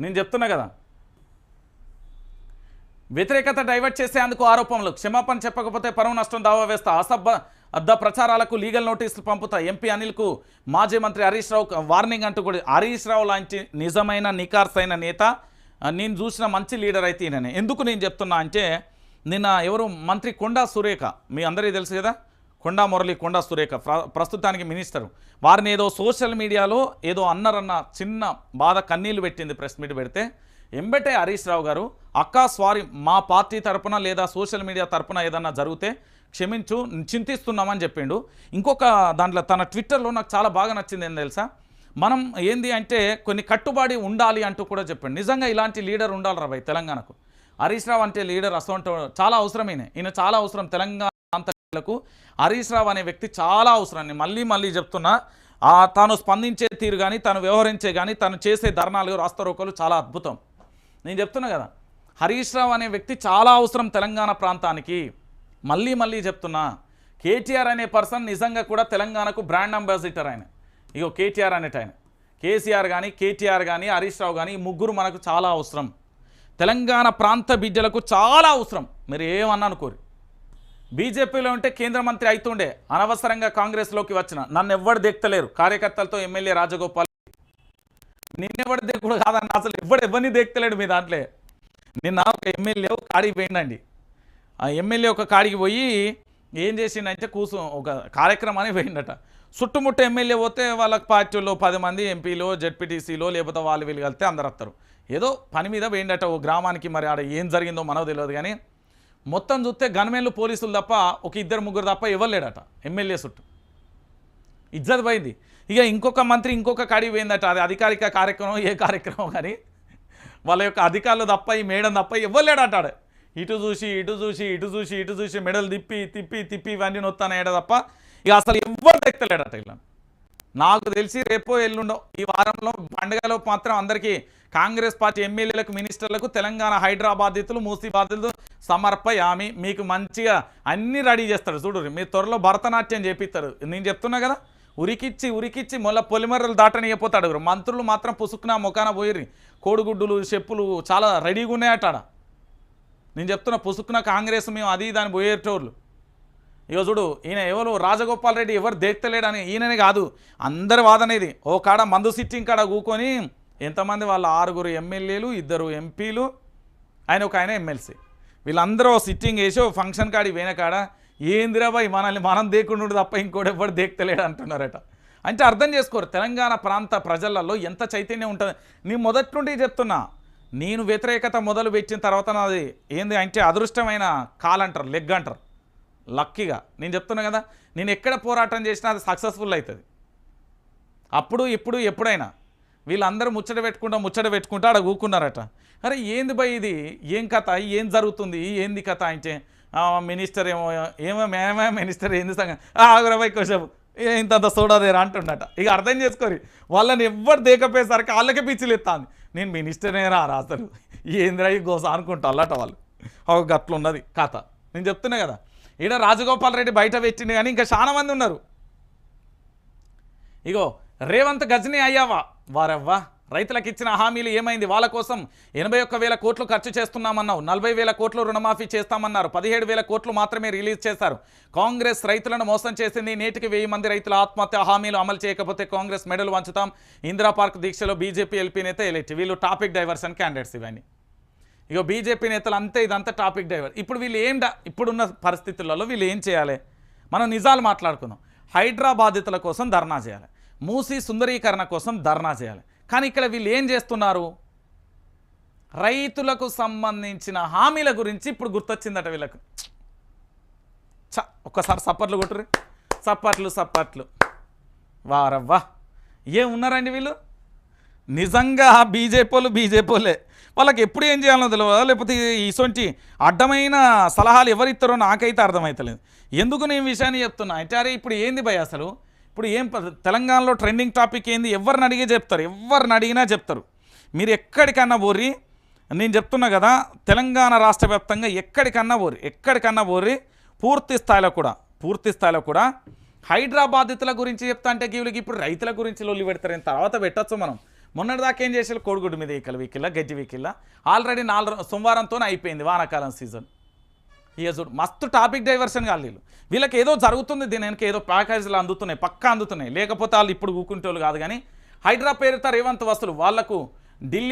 నేను చెప్తున్నా కదా. వ్యతిరేకత డైవర్ట్ చేసేందుకు ఆరోపణలు. క్షమాపణ చెప్పకపోతే పరువు నష్టం దావా వేస్తా. అసభ అద్ద ప్రచారాలకు లీగల్ నోటీసులు పంపుతా. ఎంపీ అనిల్కు మాజీ మంత్రి హరీష్ రావు వార్నింగ్ అంటూ కూడా హరీష్ రావు లాంటి నిజమైన నికార్సైన నేత నేను చూసిన మంచి లీడర్ అయితే ఈయననే. ఎందుకు నేను చెప్తున్నా అంటే నిన్న ఎవరు? మంత్రి కొండా సురేఖ. మీ అందరికీ తెలుసు కదా? కొండా మురళి కొండా సురేఖ ప్ర- ప్రస్తుతానికి మినిస్టర్. వారిని ఏదో సోషల్ మీడియాలో ఏదో అన్నారన్న చిన్న బాధ కన్నీళ్ళు పెట్టింది ప్రెస్ మీట్ పెడితే ఎంబటే హరీష్ రావు గారు అక్క స్వారీ మా పార్టీ తరపున లేదా సోషల్ మీడియా తరపున ఏదన్నా జరిగితే క్షమించు చింతిస్తున్నామని చెప్పిండు. ఇంకొక దాంట్లో తన ట్విట్టర్లో నాకు చాలా బాగా నచ్చింది ఏం తెలుసా? మనం ఏంది అంటే కొన్ని కట్టుబడి ఉండాలి అంటూ కూడా చెప్పండి. నిజంగా ఇలాంటి లీడర్ ఉండాలి రాబాయ్ తెలంగాణకు. హరీష్ రావు అంటే లీడర్ అసలు చాలా అవసరమైన. ఈయన చాలా అవసరం తెలంగాణ ప్రాంతాలకు హరీష్ రావు అనే వ్యక్తి చాలా అవసరం. నేను మళ్ళీ మళ్ళీ చెప్తున్నా తాను స్పందించే తీరు కానీ తను వ్యవహరించే కానీ తను చేసే ధర్నాలు రాస్తారోకలు చాలా అద్భుతం. నేను చెప్తున్నా కదా హరీష్ రావు అనే వ్యక్తి చాలా అవసరం తెలంగాణ ప్రాంతానికి. మళ్ళీ మళ్ళీ చెప్తున్నా కేటీఆర్ అనే పర్సన్ నిజంగా కూడా తెలంగాణకు బ్రాండ్ అంబాసిడర్ ఆయన. ఇగో కేటీఆర్ అనేట ఆయన. కేసీఆర్ కానీ కేటీఆర్ కానీ హరీష్ రావు కానీ ఈ ముగ్గురు మనకు చాలా అవసరం. తెలంగాణ ప్రాంత బిడ్డలకు చాలా అవసరం. మీరు ఏమన్నా అనుకోరు. బీజేపీలో ఉంటే కేంద్ర మంత్రి అవుతుండే అనవసరంగా కాంగ్రెస్లోకి వచ్చిన. నన్ను ఎవ్వరు దేక్తలేరు. కార్యకర్తలతో ఎమ్మెల్యే రాజగోపాల్ నిన్నెవడు దిక్కుడు కాదన్న అసలు ఎవ్వడు ఎవరిని దేక్తలేడు మీ దాంట్లో. నిన్న ఒక ఎమ్మెల్యే ఒక కాడికి పోయిండండి. ఆ ఎమ్మెల్యే ఒక కాడికి పోయి ఏం చేసిండంటే కూసు ఒక కార్యక్రమానికి పోయిండట. చుట్టుముట్ట ఎమ్మెల్యే పోతే వాళ్ళకి పార్టీలో పది మంది ఎంపీలో జెడ్పీటీసీలో లేకపోతే వాళ్ళు వీళ్ళు కలిస్తే అందరు వస్తారు. ఏదో పని మీద పోయిండట ఓ గ్రామానికి మరి ఆడ ఏం జరిగిందో మనకు తెలియదు కానీ మొత్తం చూస్తే గన్మెన్లు పోలీసులు తప్ప ఒక ఇద్దరు ముగ్గురు తప్ప ఇవ్వలేడట ఎమ్మెల్యే చుట్టూ. ఇజ్జత్ పోయింది. ఇక ఇంకొక మంత్రి ఇంకొక కాడికి పోయిందట. అది అధికారిక కార్యక్రమం ఏ కార్యక్రమం కానీ. వాళ్ళ యొక్క అధికారులు తప్ప ఈ మేడం తప్ప ఇవ్వలేడట ఇటు చూసి ఇటు చూసి ఇటు చూసి ఇటు చూసి మెడలు తిప్పి తిప్పి తిప్పి ఇవన్నీ నొత్తానేడ తప్ప ఇక అసలు ఎవ్వరు తెక్కలేడట ఇలా నాకు తెలిసి రేపో ఎల్లుండో ఈ వారంలో పండుగలో మాత్రం అందరికీ కాంగ్రెస్ పార్టీ ఎమ్మెల్యేలకు మినిస్టర్లకు తెలంగాణ హైదరాబాద్ బాధితులు మూసీ బాధితులు సమర్పయామి మీకు మంచిగా అన్నీ రెడీ చేస్తాడు. చూడు మీరు త్వరలో భరతనాట్యం చేపిస్తారు. నేను చెప్తున్నా కదా ఉరికిచ్చి ఉరికిచ్చి మొల్ల పొలిమర్రలు దాటనియపోతాడు మంత్రులు మాత్రం పుసుకున మొకాన పోయిర్రి. కోడిగుడ్డులు చెప్పులు చాలా రెడీగా ఉన్నాయట నేను చెప్తున్నా పుసుకున కాంగ్రెస్ మేము అది దాన్ని పోయేటోళ్ళు. ఇక చూడు ఈయన ఎవరు? రాజగోపాల్ రెడ్డి ఎవరు దేక్తలేడని ఈయననే కాదు. అందరి వాదన ఇది. ఓ కాడ మందు సిట్టింగ్ కాడ కూకొని ఎంతమంది వాళ్ళ ఆరుగురు ఎమ్మెల్యేలు ఇద్దరు ఎంపీలు ఆయన ఒక ఆయన ఎమ్మెల్సీ. వీళ్ళందరూ సిట్టింగ్ వేసి ఓ ఫంక్షన్ కాడి వేనకాడ కాడ ఏందిరా బాయ్ మనల్ని మనం దేకుండు తప్ప ఇంకోటి దేక్తలేడు అంటున్నారట. అంటే అర్థం చేసుకోరు తెలంగాణ ప్రాంత ప్రజలలో ఎంత చైతన్యం ఉంటుంది. నేను మొదటి నుండి చెప్తున్నా నేను వ్యతిరేకత మొదలు పెట్టిన తర్వాత నాది ఏంది అంటే అదృష్టమైన కాలంటారు లెగ్ అంటారు. లక్కీగా నేను చెప్తున్నా కదా నేను ఎక్కడ పోరాటం చేసినా అది సక్సెస్ఫుల్ అవుతుంది. అప్పుడు ఇప్పుడు ఎప్పుడైనా వీళ్ళందరూ ముచ్చట పెట్టుకుంటా ముచ్చట పెట్టుకుంటా అక్కడ ఊకున్నారట. అరే ఏంది బై ఇది? ఏం కథ? ఏం జరుగుతుంది? ఏంది కథ అంటే? మినిస్టర్ ఏమో ఏమో మేమే మినిస్టర్ ఏంది సంగ? ఆగురబై కోసేపు ఇంత చూడదేరా అంటుండట. ఇక అర్థం చేసుకోరి. వాళ్ళని ఎవ్వరు దేకపోయేసరికి వాళ్ళకే పిచ్చిలు నేను మినిస్టర్నే రా అసలు. ఏందిరా ఈ గోస అనుకుంటా అల్లట వాళ్ళు. ఒక గట్లు ఉన్నది కథ. నేను చెప్తున్నా కదా. ఈడ రాజగోపాల్ రెడ్డి బయట పెట్టింది కానీ ఇంకా చాలా మంది ఉన్నారు. ఇగో రేవంత్ గజనీ అయ్యావా? వారవ్వా? రైతులకు ఇచ్చిన హామీలు ఏమైంది? వాళ్ళ కోసం ఎనభై ఒక్క వేల కోట్లు ఖర్చు చేస్తున్నామన్నావు. నలభై వేల కోట్లు రుణమాఫీ చేస్తామన్నారు. పదిహేడు వేల కోట్లు మాత్రమే రిలీజ్ చేశారు. కాంగ్రెస్ రైతులను మోసం చేసింది నేటికి వెయ్యి మంది రైతుల ఆత్మహత్య. హామీలు అమలు చేయకపోతే కాంగ్రెస్ మెడలు వంచుతాం. ఇందిరా పార్క్ దీక్షలో బీజేపీ ఎల్పీ నేత ఎలెక్ట్ వీళ్ళు టాపిక్ డైవర్షన్ క్యాండిడేట్స్ ఇవన్నీ. ఇక బీజేపీ నేతలు అంతే ఇదంతా టాపిక్ డైవర్. ఇప్పుడు వీళ్ళు ఏం ఇప్పుడున్న పరిస్థితులలో వీళ్ళు ఏం చేయాలి? మనం నిజాలు మాట్లాడుకుందాం. హైడ్రా బాధితుల కోసం ధర్నా చేయాలి. మూసీ సుందరీకరణ కోసం ధర్నా చేయాలి. కానీ ఇక్కడ వీళ్ళు ఏం చేస్తున్నారు? రైతులకు సంబంధించిన హామీల గురించి ఇప్పుడు గుర్తొచ్చిందట వీళ్ళకు. చ ఒక్కసారి సప్పట్లు కొట్టురు సప్పట్లు సప్పట్లు వారవ్వా. ఏం ఉన్నారండి వీళ్ళు? నిజంగా బీజేపీలు బీజేపీలే వాళ్ళకి ఎప్పుడు ఏం చేయాలో తెలియదు లేకపోతే ఇసొంటి అడ్డమైన సలహాలు ఎవరిస్తారో నాకైతే అర్థమవుతలేదు ఎందుకు నేను విషయాన్ని చెప్తున్నా? అంటే అరే ఇప్పుడు ఏంది భయ అసలు? ఇప్పుడు ఏం తెలంగాణలో ట్రెండింగ్ టాపిక్ ఏంది? ఎవరిని అడిగే చెప్తారు? ఎవరిని అడిగినా చెప్తారు. మీరు ఎక్కడికన్నా పోరి నేను చెప్తున్నా కదా తెలంగాణ రాష్ట్ర వ్యాప్తంగా ఎక్కడికన్నా పోరి ఎక్కడికన్నా పోరి పూర్తి స్థాయిలో కూడా పూర్తి స్థాయిలో కూడా హైదరాబాదితుల గురించి చెప్తా అంటే గీవులకి ఇప్పుడు రైతుల గురించి లొల్లి పెడతారు. తర్వాత పెట్టచ్చు మనం. మొన్నటిదాకా ఏం చేసారు కోడిగుడ్డు మీద ఈకలు వీకిల్లా గజ్జి వీకిల్లా. ఆల్రెడీ నాలుగు సోమవారంతోనే అయిపోయింది వానాకాలం సీజన్. ఇక చూడు మస్తు టాపిక్ డైవర్షన్ కాదు వీళ్ళు. వీళ్ళకి ఏదో జరుగుతుంది దీని వెనక ఏదో ప్యాకేజీలు అందుతున్నాయి పక్కా అందుతున్నాయి. లేకపోతే వాళ్ళు ఇప్పుడు కూకుంటోళ్ళు కాదు కానీ హైడ్రా పేరుతో రేవంత్ వస్తువులు వాళ్ళకు ఢిల్లీ